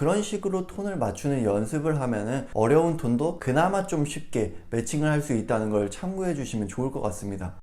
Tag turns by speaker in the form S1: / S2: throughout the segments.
S1: 그런 식으로 톤을 맞추는 연습을 하면은 어려운 톤도 그나마 좀 쉽게 매칭을 할 수 있다는 걸 참고해 주시면 좋을 것 같습니다.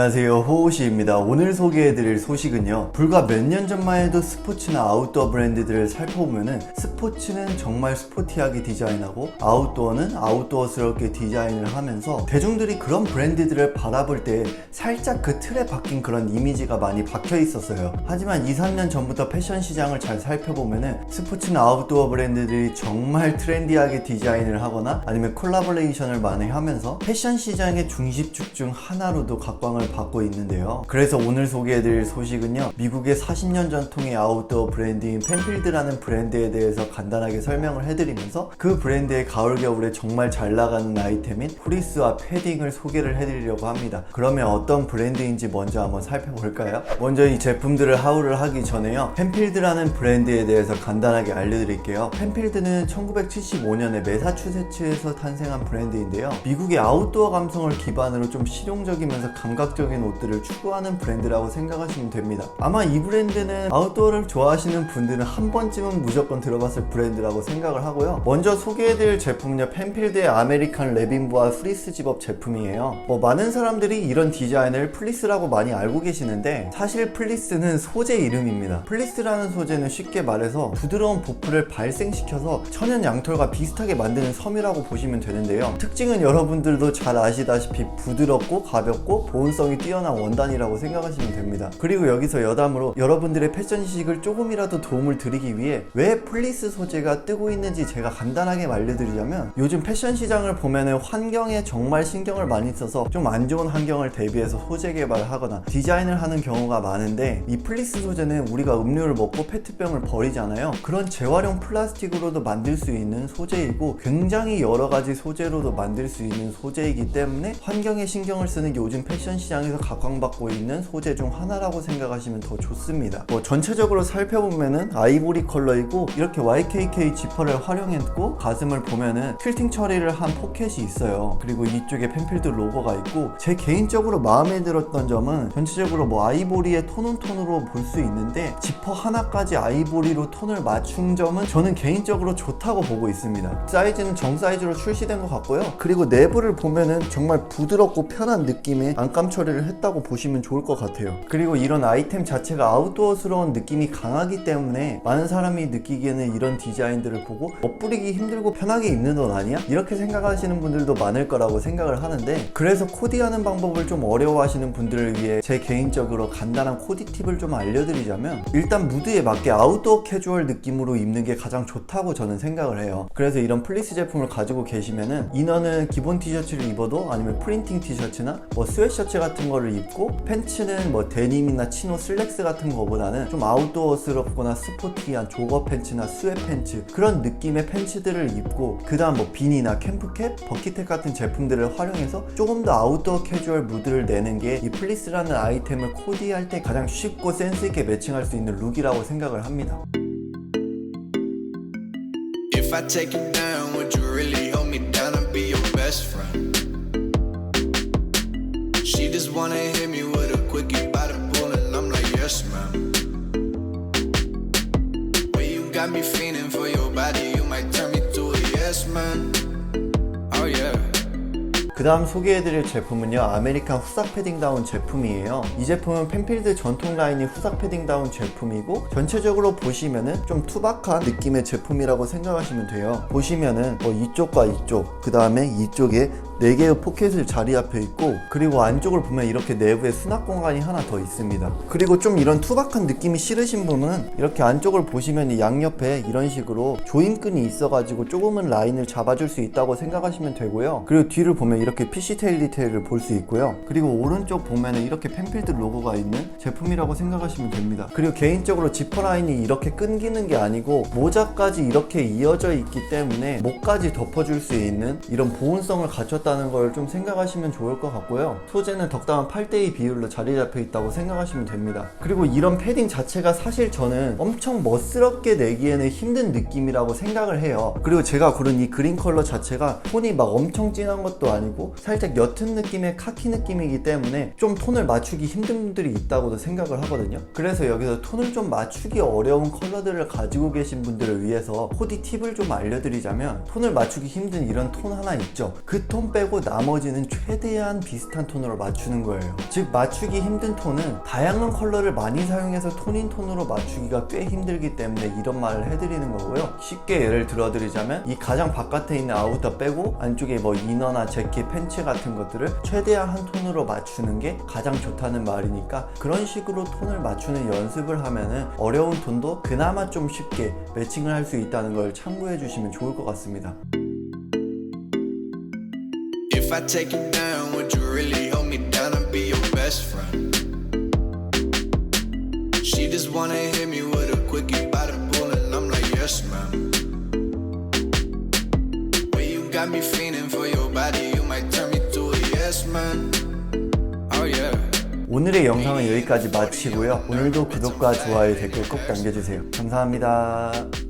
S1: 안녕하세요. 호호시입니다. 오늘 소개해드릴 소식은요. 불과 몇 년 전만 해도 스포츠나 아웃도어 브랜드들을 살펴보면은 스포츠는 정말 스포티하게 디자인하고 아웃도어는 아웃도어스럽게 디자인을 하면서 대중들이 그런 브랜드들을 바라볼 때 살짝 그 틀에 박힌 그런 이미지가 많이 박혀 있었어요. 하지만 2, 3년 전부터 패션 시장을 잘 살펴보면은 스포츠나 아웃도어 브랜드들이 정말 트렌디하게 디자인을 하거나 아니면 콜라보레이션을 많이 하면서 패션 시장의 중심축 중 하나로도 각광을 받고 있는데요. 그래서 오늘 소개해드릴 소식은요. 미국의 40년 전통의 아웃도어 브랜드인 펜필드라는 브랜드에 대해서 간단하게 설명을 해드리면서 그 브랜드의 가을 겨울에 정말 잘 나가는 아이템인 프리스와 패딩을 소개를 해드리려고 합니다. 그러면 어떤 브랜드인지 먼저 한번 살펴볼까요? 먼저 이 제품들을 하울을 하기 전에요. 펜필드라는 브랜드에 대해서 간단하게 알려드릴게요. 펜필드는 1975년에 메사추세츠에서 탄생한 브랜드인데요. 미국의 아웃도어 감성을 기반으로 좀 실용적이면서 감각적 인 옷들을 추구하는 브랜드라고 생각하시면 됩니다. 아마 이 브랜드는 아웃도어를 좋아하시는 분들은 한 번쯤은 무조건 들어봤을 브랜드라고 생각을 하고요. 먼저 소개해드릴 제품은요, 펜필드의 아메리칸 레빈부와 프리스 집업 제품이에요. 뭐 많은 사람들이 이런 디자인을 플리스라고 많이 알고 계시는데 사실 플리스는 소재 이름입니다. 플리스라는 소재는 쉽게 말해서 부드러운 보풀을 발생시켜서 천연 양털과 비슷하게 만드는 섬이라고 보시면 되는데요. 특징은 여러분들도 잘 아시다시피 부드럽고 가볍고 보온성이 뛰어난 원단이라고 생각하시면 됩니다. 그리고 여기서 여담으로 여러분들의 패션 지식을 조금이라도 도움을 드리기 위해 왜 플리스 소재가 뜨고 있는지 제가 간단하게 알려드리자면 요즘 패션 시장을 보면은 환경에 정말 신경을 많이 써서 좀 안 좋은 환경을 대비해서 소재 개발을 하거나 디자인을 하는 경우가 많은데 이 플리스 소재는 우리가 음료를 먹고 페트병을 버리잖아요. 그런 재활용 플라스틱으로도 만들 수 있는 소재이고 굉장히 여러 가지 소재로도 만들 수 있는 소재이기 때문에 환경에 신경을 쓰는 요즘 패션 시장 에서 각광받고 있는 소재 중 하나라고 생각하시면 더 좋습니다. 뭐 전체적으로 살펴보면은 아이보리 컬러이고 이렇게 YKK 지퍼를 활용했고 가슴을 보면은 퀼팅 처리를 한 포켓이 있어요. 그리고 이쪽에 펜필드 로고가 있고 제 개인적으로 마음에 들었던 점은 전체적으로 뭐 아이보리의 톤온 톤으로 볼 수 있는데 지퍼 하나까지 아이보리로 톤을 맞춘 점은 저는 개인적으로 좋다고 보고 있습니다. 사이즈는 정 사이즈로 출시된 것 같고요. 그리고 내부를 보면은 정말 부드럽고 편한 느낌의 안감 처리 를 했다고 보시면 좋을 것 같아요. 그리고 이런 아이템 자체가 아웃도어스러운 느낌이 강하기 때문에 많은 사람이 느끼기에는 이런 디자인들을 보고 멋부리기 힘들고 편하게 입는 옷 아니야? 이렇게 생각하시는 분들도 많을 거라고 생각을 하는데 그래서 코디하는 방법을 좀 어려워하시는 분들을 위해 제 개인적으로 간단한 코디 팁을 좀 알려드리자면 일단 무드에 맞게 아웃도어 캐주얼 느낌으로 입는 게 가장 좋다고 저는 생각을 해요. 그래서 이런 플리스 제품을 가지고 계시면은 이너는 기본 티셔츠를 입어도 아니면 프린팅 티셔츠나 뭐 스웨셔츠 같은 거를 입고 팬츠는 뭐 데님이나 치노 슬랙스 같은 거보다는 좀 아웃도어스럽거나 스포티한 조거 팬츠나 스웨 팬츠 그런 느낌의 팬츠들을 입고 그 다음 뭐 비니나 캠프캡, 버킷탭 같은 제품들을 활용해서 조금 더 아웃도어 캐주얼 무드를 내는 게 이 플리스라는 아이템을 코디할 때 가장 쉽고 센스 있게 매칭할 수 있는 룩이라고 생각을 합니다.
S2: If I take you down, would you really hold me down and be your best friend? She just wanna hit me with a quickie by the pool, and I'm like, yes, ma'am. Well, you got me feeling for your body, you might turn me to a yes, man. Oh, yeah.
S1: 그 다음 소개해드릴 제품은요 아메리칸 후삭 패딩다운 제품이에요 이 제품은 펜필드 전통 라인이 후삭 패딩다운 제품이고 전체적으로 보시면은 좀 투박한 느낌의 제품이라고 생각하시면 돼요 보시면은 뭐 이쪽과 이쪽 그 다음에 이쪽에 4개의 포켓을 자리 앞에 있고 그리고 안쪽을 보면 이렇게 내부에 수납 공간이 하나 더 있습니다. 그리고 좀 이런 투박한 느낌이 싫으신 분은 이렇게 안쪽을 보시면 이 양옆에 이런 식으로 조임끈이 있어가지고 조금은 라인을 잡아줄 수 있다고 생각하시면 되고요. 그리고 뒤를 보면 이렇게 피시테일 디테일을 볼 수 있고요. 그리고 오른쪽 보면은 이렇게 펜필드 로고가 있는 제품이라고 생각하시면 됩니다. 그리고 개인적으로 지퍼 라인이 이렇게 끊기는 게 아니고 모자까지 이렇게 이어져 있기 때문에 목까지 덮어줄 수 있는 이런 보온성을 갖췄다 맞췄다는 걸 좀 생각하시면 좋을 것 같고요. 소재는 적당한 8대2 비율로 자리 잡혀 있다고 생각하시면 됩니다. 그리고 이런 패딩 자체가 사실 저는 엄청 멋스럽게 내기에는 힘든 느낌이라고 생각을 해요. 그리고 제가 고른 이 그린 컬러 자체가 톤이 막 엄청 진한 것도 아니고 살짝 옅은 느낌의 카키 느낌이기 때문에 좀 톤을 맞추기 힘든 분들이 있다고도 생각을 하거든요. 그래서 여기서 톤을 좀 맞추기 어려운 컬러들을 가지고 계신 분들을 위해서 코디 팁을 좀 알려드리자면 톤을 맞추기 힘든 이런 톤 하나 있죠. 그 톤 빼고 나머지는 최대한 비슷한 톤으로 맞추는 거예요. 즉 맞추기 힘든 톤은 다양한 컬러를 많이 사용해서 톤인 톤으로 맞추기가 꽤 힘들기 때문에 이런 말을 해드리는 거고요. 쉽게 예를 들어 드리자면 이 가장 바깥에 있는 아우터 빼고 안쪽에 뭐 이너나 재킷, 팬츠 같은 것들을 최대한 한 톤으로 맞추는 게 가장 좋다는 말이니까 그런 식으로 톤을 맞추는 연습을 하면은 어려운 톤도 그나마 좀 쉽게 매칭을 할 수 있다는 걸 참고해 주시면 좋을 것 같습니다.
S2: If I take you down, would you really hold me down and be your best friend? She just wanna hit me with a quickie by the pool, and I'm like, yes, ma'am. Well, you got me feeling for your body, you might turn me to a yes, man. Oh, yeah.
S1: 오늘의 영상은 여기까지 마치고요. 오늘도 구독과 좋아요, 댓글 꼭 남겨주세요. 감사합니다.